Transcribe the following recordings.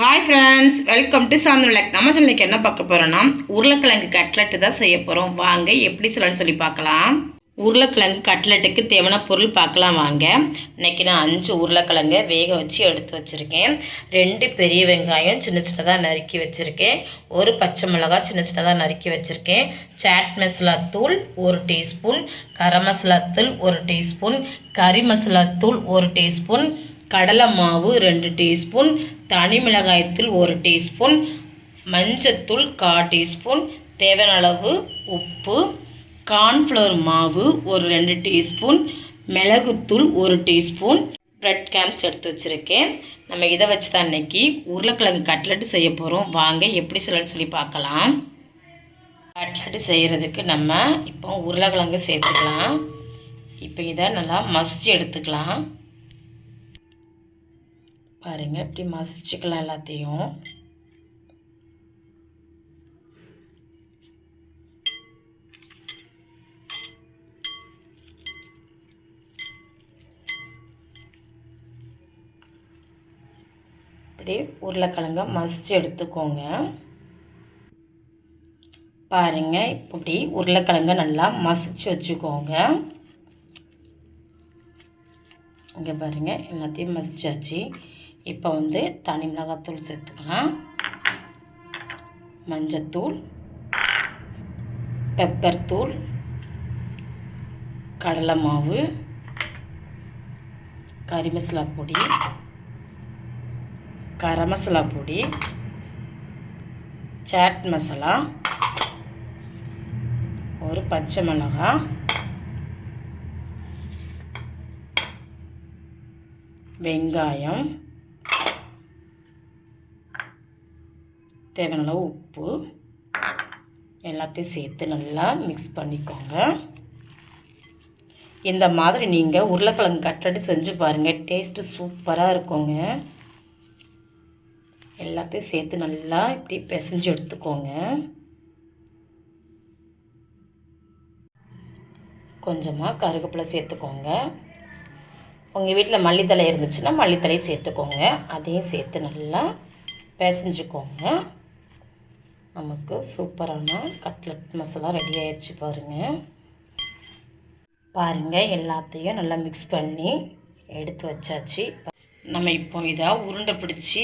Hi friends welcome to சாந்தோலக் நம்ம சொல்லிக்கு என்ன பார்க்க போகிறோன்னா உருளைக்கிழங்கு கட்லெட்டு தான் செய்ய போகிறோம் வாங்க எப்படி சொல்லலாம்னு சொல்லி பார்க்கலாம். உருளைக்கிழங்கு கட்லெட்டுக்கு தேவையான பொருள் பார்க்கலாம் வாங்க. இன்னைக்கு நான் அஞ்சு உருளைக்கிழங்கை வேக வச்சு எடுத்து வச்சுருக்கேன். ரெண்டு பெரிய வெங்காயம் சின்ன சின்னதாக நறுக்கி வச்சுருக்கேன். ஒரு பச்சை மிளகா சின்ன சின்னதாக நறுக்கி வச்சுருக்கேன். சாட் மசாலா தூள் ஒரு டீஸ்பூன். கரம் மசாலா தூள் ஒரு டீஸ்பூன். கறி மசாலா தூள் ஒரு டீஸ்பூன். கடலை மாவு ரெண்டு டீஸ்பூன் தனி மிளகாய்த்தூள் ஒரு டீஸ்பூன் மஞ்சத்தூள் கா டீஸ்பூன் தேவையான அளவு உப்பு கார்ன்ஃப்ளவர் மாவு ஒரு ரெண்டு டீஸ்பூன் மிளகுத்தூள் ஒரு டீஸ்பூன் ப்ரெட் கேம்ஸ் எடுத்து வச்சுருக்கேன். நம்ம இதை வச்சு தான் இன்றைக்கி உருளைக்கிழங்கு கட்லெட்டு செய்ய போகிறோம் வாங்க எப்படி சொல்லணும்னு சொல்லி பார்க்கலாம். கட்லெட்டு செய்கிறதுக்கு நம்ம இப்போ உருளைக்கிழங்கு சேர்த்துக்கலாம். இப்போ இதை நல்லா மசிச்சு எடுத்துக்கலாம். பாருங்கள் இப்படி மசிச்சுக்கலாம் எல்லாத்தையும். இப்படி உருளைக்கிழங்க மசிச்சு எடுத்துக்கோங்க. பாருங்க இப்படி உருளைக்கிழங்க நல்லா மசிச்சு வச்சுக்கோங்க. இங்கே பாருங்கள் எல்லாத்தையும் மசிச்சாச்சு. இப்போ வந்து தனி மிளகாத்தூள் சேர்த்துக்கலாம். மஞ்சத்தூள் பெப்பர் தூள் கடலை மாவு கறி மசாலா பொடி கரம் மசாலா பொடி சாட் மசாலா ஒரு பச்சை மிளகாய் வெங்காயம் தேவையான அளவு உப்பு எல்லாத்தையும் சேர்த்து நல்லா மிக்ஸ் பண்ணிக்கோங்க. இந்த மாதிரி நீங்கள் உருளைக்கிழங்கு கட்டடி செஞ்சு பாருங்கள் டேஸ்ட்டு சூப்பராக இருக்குங்க. எல்லாத்தையும் சேர்த்து நல்லா இப்படி பிசைஞ்சு எடுத்துக்கோங்க. கொஞ்சமாக கருவேப்பிலை சேர்த்துக்கோங்க. உங்கள் வீட்டில் மல்லித்தலை இருந்துச்சுன்னா மல்லித்தலையும் சேர்த்துக்கோங்க. அதையும் சேர்த்து நல்லா பிசைஞ்சுக்கோங்க. நமக்கு சூப்பரான கட்லட் மசாலா ரெடி ஆயிடுச்சு பாருங்கள் பாருங்கள் எல்லாத்தையும் நல்லா மிக்ஸ் பண்ணி எடுத்து வச்சாச்சு. நம்ம இப்போ இதை உருண்டை பிடிச்சி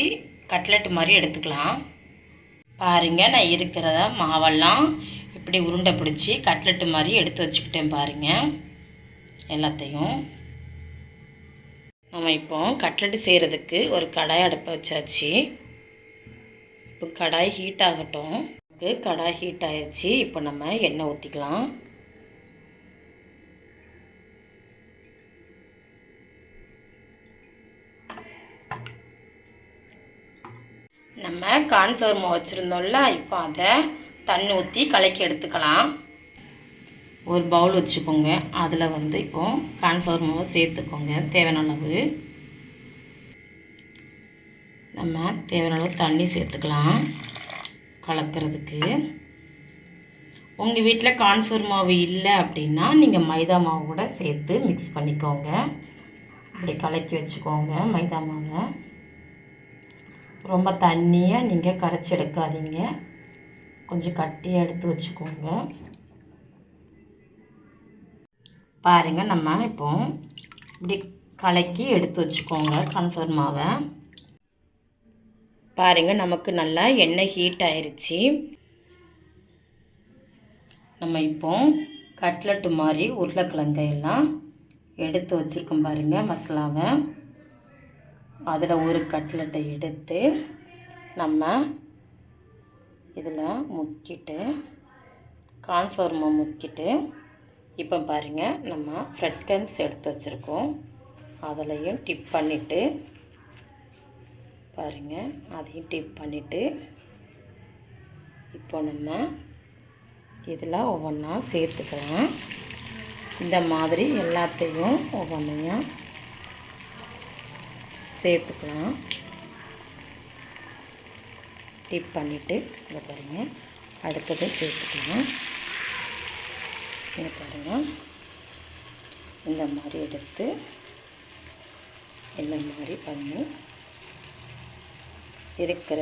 கட்லெட் மாதிரி எடுத்துக்கலாம். பாருங்கள் நான் இருக்கிறத மாவெல்லாம் இப்படி உருண்டை பிடிச்சி கட்லெட்டு மாதிரி எடுத்து வச்சுக்கிட்டேன் பாருங்கள் எல்லாத்தையும். நம்ம இப்போ கட்லெட்டு செய்கிறதுக்கு ஒரு கடாய் அடுப்பை வச்சாச்சு. இப்போ கடாய் ஹீட் ஆகட்டும். கடாய் ஹீட் ஆயிடுச்சு இப்போ நம்ம எண்ணெய் ஊற்றிக்கலாம் நம்ம கார்ன்ஃப்ளவர் மாவு வச்சுருந்தோம்ல இப்போ அதை தண்ணி ஊற்றி கலக்கி எடுத்துக்கலாம். ஒரு பவுல் வச்சுக்கோங்க. அதில் வந்து இப்போது கார்ன்ஃப்ளவர் மாவை சேர்த்துக்கோங்க. தேவையான அளவு. நம்ம தேவையான அளவு தண்ணி சேர்த்துக்கலாம் கலக்கிறதுக்கு. உங்கள் வீட்டில் கான்ஃபர் மாவு இல்லை அப்படின்னா நீங்கள் மைதா மாவு கூட சேர்த்து மிக்ஸ் பண்ணிக்கோங்க. இப்படி கலக்கி வச்சுக்கோங்க மைதா மாவை. ரொம்ப தண்ணியாக நீங்கள் கரைச்சி எடுக்காதீங்க. கொஞ்சம் கட்டியாக எடுத்து வச்சுக்கோங்க. பாருங்கள் நம்ம இப்போ இப்படி கலக்கி எடுத்து வச்சுக்கோங்க கார்ன்ஃப்ளவர் மாவை. பாருங்கள் நமக்கு நல்லா எண்ணெய் ஹீட் ஆயிடுச்சு நம்ம இப்போ கட்லட்டு மாதிரி உருளைக்கிழங்கையெல்லாம் எடுத்து வச்சுருக்கோம் பாருங்கள் மசாலாவை. அதில் ஒரு கட்லெட்டை எடுத்து நம்ம இதில் முக்கிட்டு கான்ஃபார்மை முக்கிட்டு இப்போ பாருங்கள் நம்ம ஃப்ரெட் கன்ஸ் எடுத்து வச்சுருக்கோம். அதிலையும் டிப் பண்ணிவிட்டு பாருங்கள் அதையும் டிப் பண்ணிவிட்டு இப்போ நம்ம இதில் ஒவ்வொன்றா சேர்த்துக்கலாம். இந்த மாதிரி எல்லாத்தையும் ஒவ்வொன்றையும் சேர்த்துக்கலாம். டிப் பண்ணிவிட்டு இதை பாருங்கள் அடுத்தது சேர்த்துக்கலாம். இங்கே பாருங்கள் இந்த மாதிரி எடுத்து இந்த மாதிரி பண்ணி இருக்கிற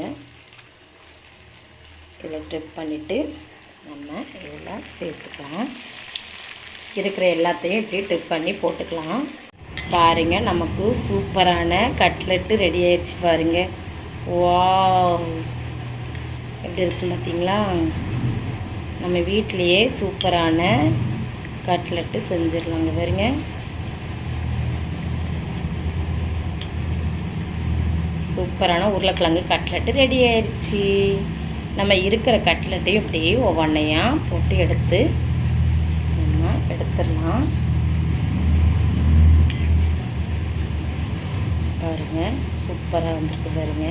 இதில் ட்ரிப் பண்ணிவிட்டு நம்ம இதெல்லாம் சேர்த்துக்கலாம். இருக்கிற எல்லாத்தையும் இப்படி ட்ரிப் பண்ணி போட்டுக்கலாம். பாருங்கள் நமக்கு சூப்பரான கட்லெட்டு ரெடி ஆயிடுச்சு பாருங்கள் வாவ் எப்படி இருக்கு பார்த்தீங்களா? நம்ம வீட்லேயே சூப்பரான கட்லெட்டு செஞ்சிடலாங்க பாருங்க. சூப்பரான உருளைக்கிழங்கு கட்லெட்டு ரெடி ஆயிடுச்சு நம்ம இருக்கிற கட்லெட்டையும் இப்படியே ஒவ்வொன்றையாக போட்டு எடுத்து நம்ம எடுத்துடலாம். பாருங்க சூப்பராக வந்திருக்கு பாருங்க.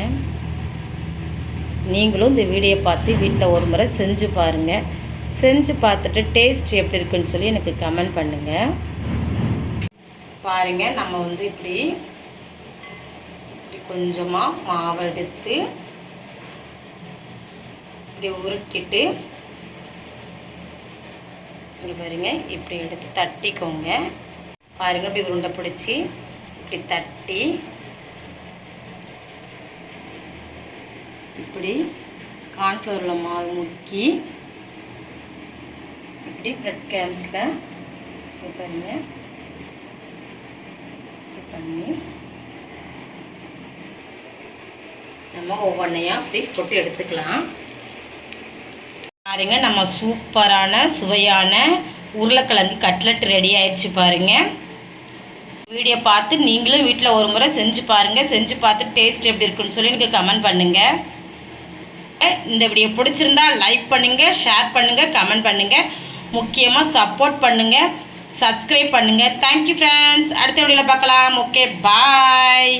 நீங்களும் இந்த வீடியோ பார்த்து வீட்டில் ஒரு முறை செஞ்சு பாருங்கள் செஞ்சு பார்த்துட்டு டேஸ்ட் எப்படி இருக்குன்னு சொல்லி எனக்கு கமெண்ட் பண்ணுங்கள் பாருங்கள் நம்ம வந்து இப்படி கொஞ்சமாக மாவெடுத்து இப்படி உருக்கிட்டு இங்கே பாருங்க இப்படி எடுத்து தட்டிக்கோங்க. பாருங்க இப்படி உருண்டை பிடிச்சி இப்படி தட்டி இப்படி கார்ன்ஃப்ளவரில் மாவு முக்கி இப்படி ப்ரெட் கேம்ஸில் பாருங்க பண்ணி நம்ம ஒவ்வொன்றையும் அப்படி போட்டு எடுத்துக்கலாம். பாருங்கள் நம்ம சூப்பரான சுவையான உருளைக்கிழங்கு கட்லெட் ரெடி ஆயிடுச்சு பாருங்கள் வீடியோ பார்த்து நீங்களும் வீட்டில் ஒரு முறை செஞ்சு பாருங்கள் செஞ்சு பார்த்து டேஸ்ட் எப்படி இருக்குன்னு சொல்லி எனக்கு கமெண்ட் பண்ணுங்கள் இந்த வீடியோ பிடிச்சிருந்தா லைக் பண்ணுங்கள் ஷேர் பண்ணுங்கள் கமெண்ட் பண்ணுங்கள் முக்கியமாக சப்போர்ட் பண்ணுங்கள் சப்ஸ்கிரைப் பண்ணுங்கள் தேங்க்யூ ஃப்ரெண்ட்ஸ் அடுத்த வீடியோவில் பார்க்கலாம். Okay bye